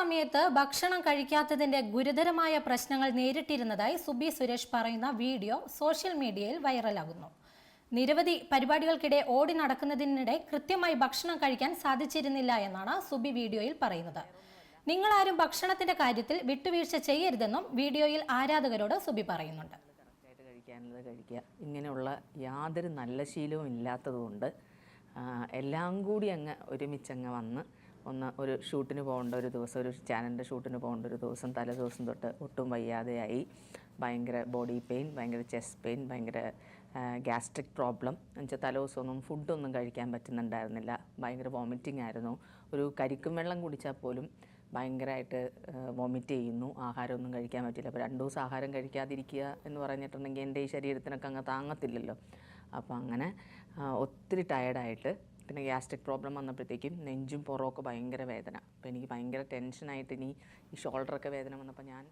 സമയത്ത് ഭക്ഷണം കഴിക്കാത്തതിന്റെ ഗുരുതരമായ പ്രശ്നങ്ങൾ നേരിട്ടിരുന്നതായി സുബി സുരേഷ് പറയുന്ന വീഡിയോ സോഷ്യൽ മീഡിയയിൽ വൈറലാകുന്നു. നിരവധി പരിപാടികൾക്കിടെ ഓടി നടക്കുന്നതിനിടെ കൃത്യമായി ഭക്ഷണം കഴിക്കാൻ സാധിച്ചിരുന്നില്ല എന്നാണ് സുബി വീഡിയോയിൽ പറയുന്നത്. നിങ്ങളാരും ഭക്ഷണത്തിന്റെ കാര്യത്തിൽ വിട്ടുവീഴ്ച ചെയ്യരുതെന്നും വീഡിയോയിൽ ആരാധകരോട് സുബി പറയുന്നുണ്ട്. ഇങ്ങനെയുള്ള യാതൊരു നല്ല ശീലവും ഇല്ലാത്തതുകൊണ്ട് എല്ലാം കൂടി അങ്ങ് ഒരുമിച്ചങ്ങ് വന്ന് ഒന്ന് ഒരു ഷൂട്ടിന് പോകേണ്ട ഒരു ദിവസം ഒരു ചാനലിന്റെ ഷൂട്ടിന് പോകേണ്ട ഒരു ദിവസം തലേ ദിവസം തൊട്ട് ഒട്ടും വയ്യാതെയായി. ഭയങ്കര ബോഡി പെയിൻ ഭയങ്കര ചെസ്റ്റ് പെയിൻ ഭയങ്കര ഗ്യാസ്ട്രിക് പ്രോബ്ലം. എന്നുവെച്ചാൽ തലേ ദിവസമൊന്നും ഫുഡൊന്നും കഴിക്കാൻ പറ്റുന്നുണ്ടായിരുന്നില്ല. ഭയങ്കര വോമിറ്റിംഗ് ആയിരുന്നു. ഒരു കരിക്കും വെള്ളം കുടിച്ചാൽ പോലും ഭയങ്കരമായിട്ട് വോമിറ്റ് ചെയ്യുന്നു. ആഹാരമൊന്നും കഴിക്കാൻ പറ്റില്ല. അപ്പോൾ രണ്ട് ദിവസം ആഹാരം കഴിക്കാതിരിക്കുക എന്ന് പറഞ്ഞിട്ടുണ്ടെങ്കിൽ എന്റെ ഈ ശരീരത്തിനൊക്കെ അങ്ങ് താങ്ങത്തില്ലല്ലോ. അപ്പോൾ അങ്ങനെ ഒത്തിരി ടയർഡായിട്ട് പിന്നെ ഗ്യാസ്ട്രിക് പ്രോബ്ലം വന്നപ്പോഴത്തേക്കും നെഞ്ചും പുറമൊക്കെ ഭയങ്കര വേദന. അപ്പോൾ എനിക്ക് ഭയങ്കര ടെൻഷനായിട്ട് ഇനി ഈ ഷോൾഡറൊക്കെ വേദന വന്നപ്പോൾ ഞാൻ